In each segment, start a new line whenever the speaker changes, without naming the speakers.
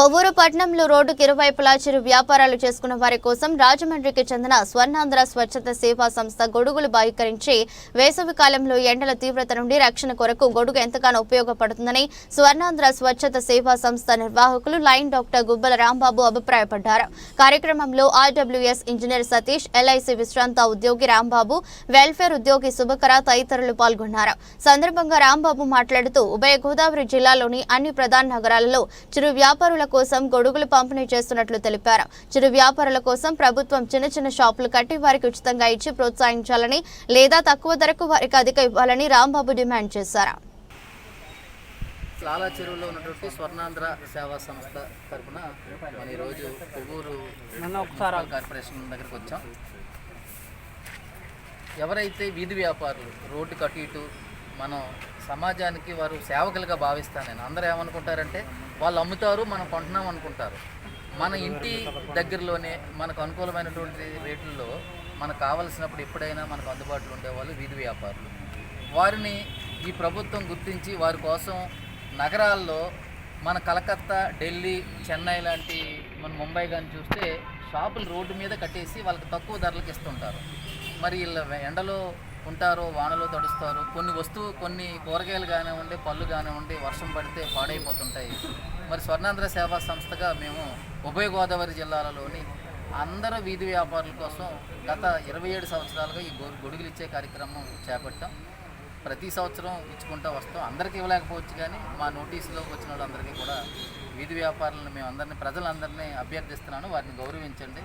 కొవ్వూరు పట్టణంలో రోడ్డుకి ఇరువైపులా చిరు వ్యాపారాలు చేసుకున్న వారి కోసం రాజమండ్రికి చెందిన స్వర్ణాంధ్ర స్వచ్ఛత సేవా సంస్థ గొడుగులు బహికరించి వేసవి కాలంలో ఎండల తీవ్రత నుండి రక్షణ కొరకు గొడుగు ఎంతగానో ఉపయోగపడుతుందని స్వర్ణాంధ్ర స్వచ్ఛత సేవా సంస్థ నిర్వాహకులు లైన్ డాక్టర్ గుబ్బల రాంబాబు అభిప్రాయపడ్డారు. కార్యక్రమంలో ఆర్డబ్ల్యూఎస్ ఇంజనీర్ సతీష్ ఎల్ఐసి విశ్రాంత ఉద్యోగి రాంబాబు వెల్ఫేర్ ఉద్యోగి శుభకర తదితరులు పాల్గొన్నారు. సందర్భంగా రాంబాబు మాట్లాడుతూ ఉభయ గోదావరి జిల్లాలోని అన్ని ప్రధాన నగరాలలో చిరు వ్యాపారులకు కోసం గొడుగులు పంపిణీ చేస్తున్నట్లు తెలిపారు. చిరు వ్యాపారుల కోసం ప్రభుత్వం చిన్న చిన్న షాపులు కట్టి వారికి ఉచితంగా ఇచ్చి ప్రోత్సహించాలని లేదా తక్కువ ధరకు వారికి అధిక ఇవ్వాలని రాంబాబు డిమాండ్ చేశారు.
లాలా చెరువులో ఉన్నటువంటి స్వర్ణాంధ్ర సేవా సంస్థ తరఫున మన ఈరోజు కొవ్వూరు కార్పొరేషన్ దగ్గరికి వచ్చాం. ఎవరైతే వీధి వ్యాపారులు రోడ్డు కటు ఇటు మనం సమాజానికి వారు సేవకులుగా భావిస్తాను నేను. అందరూ ఏమనుకుంటారంటే వాళ్ళు అమ్ముతారు మనం కొంటున్నాం అనుకుంటారు. మన ఇంటి దగ్గరలోనే మనకు అనుకూలమైనటువంటి రేట్లలో మనకు కావలసినప్పుడు ఎప్పుడైనా మనకు అందుబాటులో ఉండేవాళ్ళు వీధి వ్యాపారులు. వారిని ఈ ప్రభుత్వం గుర్తించి వారి కోసం నగరాల్లో మన కలకత్తా ఢిల్లీ చెన్నై లాంటి మన ముంబై కానీ చూస్తే షాపులు రోడ్డు మీద కట్టేసి వాళ్ళకి తక్కువ ధరలకు ఇస్తుంటారు. మరి వీళ్ళ ఎండలో ఉంటారు వానలో తడుస్తారు కొన్ని వస్తువు కొన్ని కూరగాయలు కానివ్వండి పళ్ళు కానివ్వండి వర్షం పడితే పాడైపోతుంటాయి. మరి స్వర్ణాంధ్ర సేవా సంస్థగా మేము ఉభయ గోదావరి జిల్లాలలోని అందరూ వీధి వ్యాపారుల కోసం గత ఇరవై ఏడు సంవత్సరాలుగా ఈ గొ- గొడుగులు ఇచ్చే కార్యక్రమం చేపట్టాం. ప్రతి సంవత్సరం ఇచ్చుకుంటూ వస్తాం. అందరికీ ఇవ్వలేకపోవచ్చు కానీ మా నోటీసులోకి వచ్చిన వాళ్ళందరికీ కూడా వీధి వ్యాపారులను మేము అందరినీ ప్రజలందరినీ అభ్యర్థిస్తున్నాను. వారిని గౌరవించండి.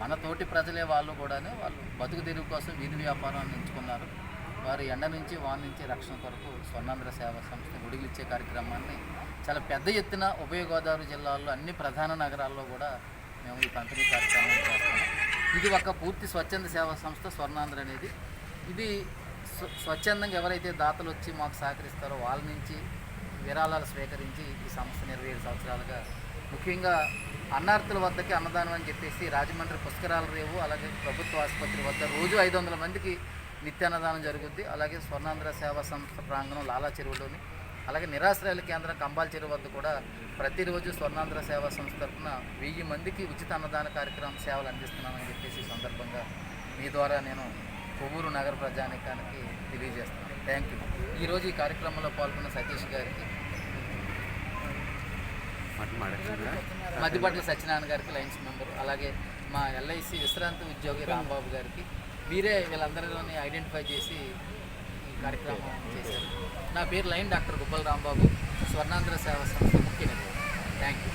మన తోటి ప్రజలే వాళ్ళు కూడానే వాళ్ళు బతుకు తెరువు కోసం వీధి వ్యాపారాన్ని ఎంచుకున్నారు. వారు ఎండ నుంచి వాన నుంచి రక్షణ కొరకు స్వర్ణాంధ్ర సేవా సంస్థ గుడిగిలిచ్చే కార్యక్రమాన్ని చాలా పెద్ద ఎత్తున ఉభయ గోదావరి జిల్లాల్లో అన్ని ప్రధాన నగరాల్లో కూడా మేము ఈ పంపిణీ కార్యక్రమం చేస్తున్నాం. ఇది ఒక పూర్తి స్వచ్ఛంద సేవా సంస్థ స్వర్ణాంధ్ర అనేది. ఇది స్వచ్ఛందంగా ఎవరైతే దాతలు వచ్చి మాకు సహకరిస్తారో వాళ్ళ నుంచి విరాళాలు స్వీకరించి ఈ సంస్థ ఇరవై ఏడు సంవత్సరాలుగా ముఖ్యంగా అన్నార్థుల వద్దకి అన్నదానం అని చెప్పేసి రాజమండ్రి పుష్కరాల రేవు అలాగే ప్రభుత్వ ఆసుపత్రి వద్ద రోజు ఐదు వందల మందికి నిత్యాన్నదానం జరుగుద్ది. అలాగే స్వర్ణాంధ్ర సేవా సంస్థ ప్రాంగణం లాలా చెరువులోని అలాగే నిరాశ్రయాల కేంద్రం కంబాల చెరువు వద్ద కూడా ప్రతిరోజు స్వర్ణాంధ్ర సేవా సంస్థ తరఫున వెయ్యి మందికి ఉచిత అన్నదాన కార్యక్రమం సేవలు అందిస్తున్నామని చెప్పేసి సందర్భంగా మీ ద్వారా నేను కొవ్వూరు నగర ప్రజానికానికి తెలియజేస్తున్నాను. థ్యాంక్ యూ ఈరోజు ఈ కార్యక్రమంలో పాల్గొన్న సతీష్ గారికి మధ్యపట్ల సత్యనారాయణ గారికి లైన్స్ మెంబర్ అలాగే మా ఎల్ఐసి విశ్రాంతి ఉద్యోగి రాంబాబు గారికి. మీరే వీళ్ళందరిలోని ఐడెంటిఫై చేసి ఈ కార్యక్రమం చేశారు. నా పేరు లైన్ డాక్టర్ గుబ్బల్ రాంబాబు స్వర్ణాంధ్ర సేవ సంస్థ ముఖ్య నిర్వహణ థ్యాంక్ యూ